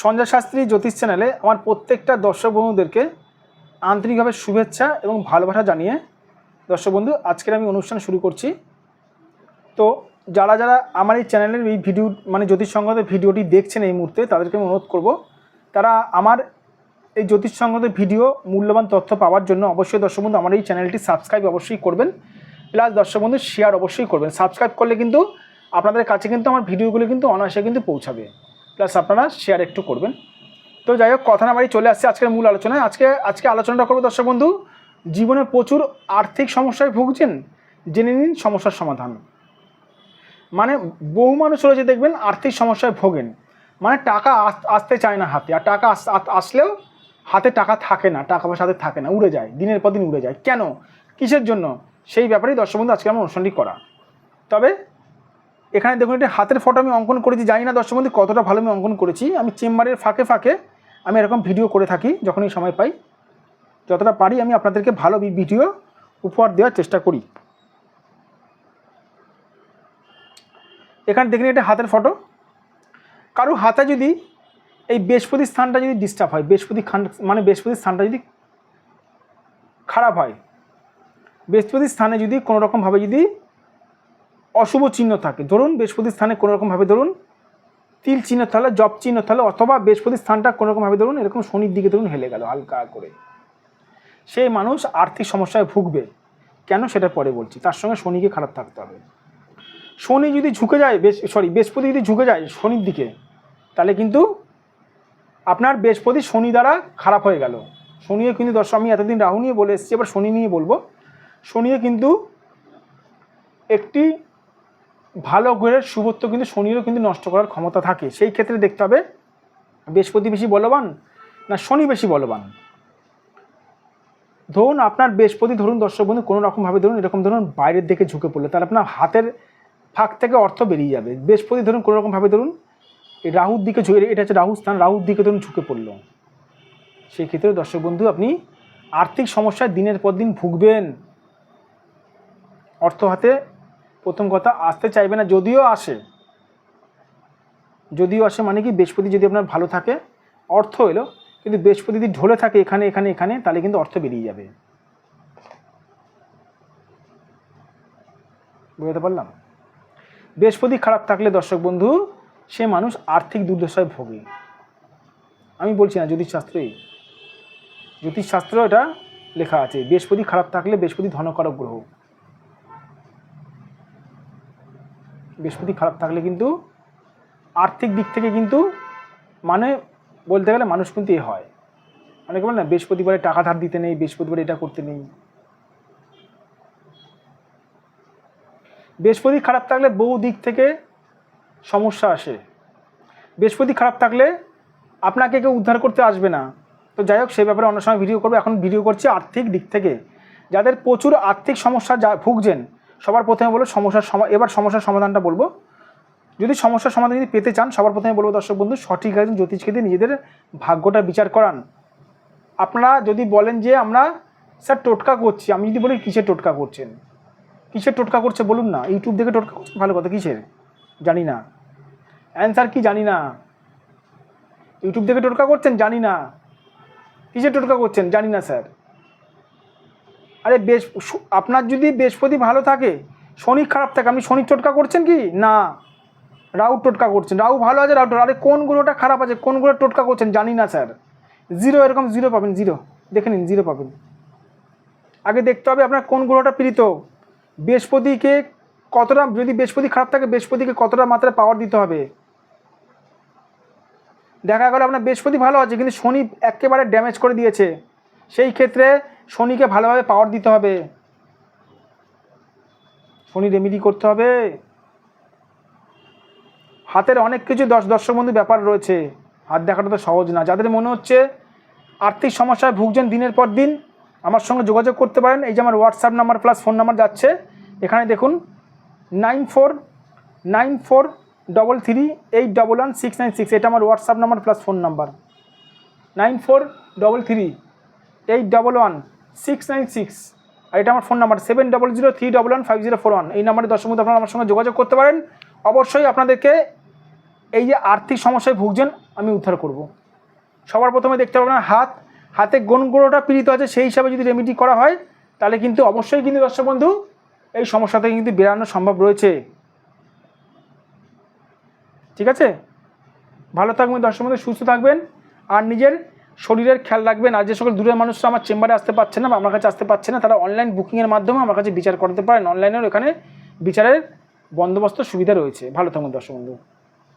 সঞ্জয় শাস্ত্রী জ্যোতিষ চ্যানেলে আমার প্রত্যেকটা দর্শক বন্ধুদেরকে আন্তরিকভাবে শুভেচ্ছা এবং ভালোবাসা জানিয়ে, দর্শক বন্ধু, আজকের আমি অনুষ্ঠান শুরু করছি। তো যারা যারা আমার এই চ্যানেলের এই ভিডিও মানে জ্যোতিষ সংক্রান্ত ভিডিওটি দেখছেন এই মুহূর্তে, তাদেরকে আমি অনুরোধ করব, তারা আমার এই জ্যোতিষ সংক্রান্ত ভিডিও মূল্যবান তথ্য পাওয়ার জন্য অবশ্যই, দর্শক বন্ধু, আমার এই চ্যানেলটি সাবস্ক্রাইব অবশ্যই করবেন। প্লাস, দর্শক বন্ধু শেয়ার অবশ্যই করবেন। সাবস্ক্রাইব করলে কিন্তু আপনাদের কাছে কিন্তু আমার ভিডিওগুলো কিন্তু অনায়াসে কিন্তু পৌঁছাবে। প্লাস আপনারা শেয়ার একটু করবেন। তো যাই হোক, কথা না চলে আসছে আজকের মূল আলোচনায়। আজকে আজকে আলোচনাটা করব দর্শক বন্ধু, জীবনে প্রচুর আর্থিক সমস্যায় ভুগছেন, জেনে নিন সমস্যার সমাধান। মানে বহু মানুষ রয়েছে দেখবেন আর্থিক সমস্যায় ভোগেন। মানে টাকা আস- আসতে চায় না হাতে, আর টাকা আস- আস- আসলেও হাতে টাকা থাকে না, টাকা পয়সা হাতে থাকে না, উড়ে যায়, দিনের পর দিন উড়ে যায়। কেন? কিসের জন্য? সেই ব্যাপারেই দর্শক বন্ধু আজকে আমার অনুষ্ঠানটি করা। তবে এখানে দেখুন একটা হাতের ফটো আমি অঙ্কন করেছি, জানি না দর্শক বন্ধু কতটা ভালো আমি অঙ্কন করেছি। আমি চেম্বারের ফাঁকে ফাঁকে আমি এরকম ভিডিও করে থাকি, যখনই সময় পাই। যতটা পারি আমি আপনাদেরকে ভালো ভিডিও উপহার দেওয়ার চেষ্টা করি। এখানে দেখুন এটা হাতের ফটো কারও হাতে যদি এই বৃহস্পতি স্থানটা যদি ডিস্টার্ব হয়, বৃহস্পতি খান মানে বৃহস্পতি স্থানটা যদি খারাপ হয় বৃহস্পতির স্থানে যদি কোনো রকমভাবে যদি অশুভ চিহ্ন থাকে। ধরুন বৃহস্পতির স্থানে কোনো রকমভাবে ধরুন, তিল চিহ্ন তাহলে জব চিহ্ন তাহলে অথবা বৃহস্পতি স্থানটা কোনো রকমভাবে ধরুন, এরকম শনির দিকে ধরুন হেলে গেল হালকা করে। সেই মানুষ আর্থিক সমস্যায় ভুগবে। কেন সেটা পরে বলছি? তার সঙ্গে শনিকে খারাপ থাকতে হবে। শনি যদি ঝুঁকে যায়, বেশ সরি বৃহস্পতি যদি ঝুঁকে যায় শনির দিকে, তাহলে কিন্তু আপনার বৃহস্পতি শনি দ্বারা খারাপ হয়ে গেল। শনিও কিন্তু, দর্শক, আমি এতদিন রাহু নিয়ে বলে এসেছি, এবার শনি নিয়ে বলব। শনিও কিন্তু একটি ভালো গ্রহের শুভত্ব কিন্তু শনিরও কিন্তু নষ্ট করার ক্ষমতা থাকে। সেই ক্ষেত্রে দেখতে হবে, বৃহস্পতি বেশি বলবান না শনি বেশি বলবান? ধরুন আপনার বৃহস্পতি, ধরুন দর্শক বন্ধু, কোনো রকমভাবে ধরুন, এরকম ধরুন বাইরের দিকে ঝুঁকে পড়লে, তাহলে আপনার হাতের ফাঁক থেকে অর্থ বেরিয়ে যাবে। বৃহস্পতি, ধরুন কোনো রকমভাবে ধরুন, এই রাহুর দিকে এটা হচ্ছে রাহু স্থান, রাহুর দিকে ধরুন ঝুঁকে পড়ল। সেই ক্ষেত্রে দর্শক বন্ধু, আপনি আর্থিক সমস্যায় দিনের পর দিন ভুগবেন। অর্থ হাতে প্রথম কথা, আসতে চাইবে না, যদিও আসে। যদিও আসে মানে কি, বৃহস্পতি যদি আপনার ভালো থাকে, অর্থ এলো, কিন্তু বৃহস্পতি যদি ঢলে থাকে, এখানে এখানে এখানে, তাহলে কিন্তু অর্থ বেরিয়ে যাবে। বুঝতে পারলাম? বৃহস্পতি খারাপ থাকলে, দর্শক বন্ধু, সে মানুষ আর্থিক দুর্দশায় ভোগে। আমি বলছি না জ্যোতিষশাস্ত্রেই জ্যোতিষশাস্ত্র এটা লেখা আছে, বৃহস্পতি খারাপ থাকলে, বৃহস্পতি ধনকারক গ্রহ। বৃহস্পতি খারাপ থাকলে কিন্তু আর্থিক দিক থেকে কিন্তু মানে বলতে গেলে মানুষ কিন্তু এ হয়। অনেকে বলে না, বৃহস্পতিবারে টাকা ধার দিতে নেই, বৃহস্পতিবারে এটা করতে নেই। বৃহস্পতি খারাপ থাকলে বহু দিক থেকে সমস্যা আসে। বৃহস্পতি খারাপ থাকলে আপনাকে কেউ উদ্ধার করতে আসবে না। তো যাই হোক সেই ব্যাপারে অন্য সময় ভিডিও করব। এখন ভিডিও করছি আর্থিক দিক থেকে। যাদের প্রচুর আর্থিক সমস্যা যা ভুগছেন সবার প্রথমে বলব সমস্যার সমা, এবার সমস্যার সমাধানটা বলব। যদি সমস্যার সমাধান যদি পেতে চান, সবার প্রথমে বলব দর্শক বন্ধু, সঠিক একজন জ্যোতিষকে দিয়ে নিজেদের ভাগ্যটা বিচার করান। আপনারা যদি বলেন যে আমরা, স্যার টোটকা করছি, আমি যদি বলি কিসের টোটকা করছেন? কিসের টোটকা করছে বলুন না, ইউটিউব দেখে টোটকা করছে ভালো কথা, কিসের? জানি না। অ্যান্সার কি জানি না? ইউটিউব দেখে টোটকা করছেন? জানি না। কিসের টোটকা করছেন? জানি না, স্যার। আরে বেশ আপনার যদি বৃহস্পতি ভালো থাকে, শনি খারাপ থাকে, আপনি শনির টোটকা করছেন কি? না। রাহু টোটকা করছেন। রাহু ভালো আছে টোটকা- আরে কোন গ্রহটা খারাপ আছে, কোন গ্রহের টোটকা করছেন জানি না, স্যার। জিরো, এরকম জিরো পাবেন, জিরো। দেখে নিন, জিরো পাবেন। আগে দেখতে হবে আপনার কোন গ্রহটা পীড়িত। বৃহস্পতিকে কতটা, যদি বৃহস্পতি খারাপ থাকে, বৃহস্পতিকে কতটা মাত্রায় পাওয়ার দিতে হবে? দেখা গেল আপনার বৃহস্পতি ভালো আছে, কিন্তু শনি একেবারে ড্যামেজ করে দিয়েছে। সেই ক্ষেত্রে শনিকে ভালোভাবে পাওয়ার দিতে হবে। শনি রেমিডি করতে হবে। হাতের অনেক কিছু দশ দর্শক বন্ধু ব্যাপার রয়েছে। হাত দেখাটা তো সহজ না। যাদের মনে হচ্ছে আর্থিক সমস্যায় ভুগছেন দিনের পর দিন, আমার সঙ্গে যোগাযোগ করতে পারেন। এই যে আমার WhatsApp number plus phone number যাচ্ছে, এখানে দেখুন nine four nine four double three eight double one six nine six এটা আমার WhatsApp number plus phone number nine four double three eight double one six nine six আর এটা আমার phone number seven double zero three double one five zero four one এই নাম্বারে দশ বন্ধু আপনারা আমার সঙ্গে যোগাযোগ করতে পারেন। অবশ্যই আপনাদেরকে এই যে আর্থিক সমস্যায় ভুগছেন, আমি উদ্ধার করব। সবার প্রথমে দেখতে পাবেন হাত। হাতে গনগোড়োটা পীড়িত আছে, সেই হিসাবে যদি রেমিডি করা হয়, তাহলে কিন্তু অবশ্যই কিন্তু দর্শক বন্ধু, এই সমস্যা থেকে কিন্তু বেরানো সম্ভব রয়েছে। ঠিক আছে? ভালো থাকবেন দর্শক বন্ধু, সুস্থ থাকবেন। আর নিজের শরীরের খেয়াল রাখবেন আর যে সকল দূরের মানুষরা আমার চেম্বারে আসতে পারছে না বা আমার কাছে আসতে পারছে না, তারা অনলাইন বুকিংয়ের মাধ্যমে আমার কাছে বিচার করতে পারেন। অনলাইনেও এখানে বিচারের বন্দোবস্ত সুবিধা রয়েছে। ভালো থাকুন দর্শক বন্ধু।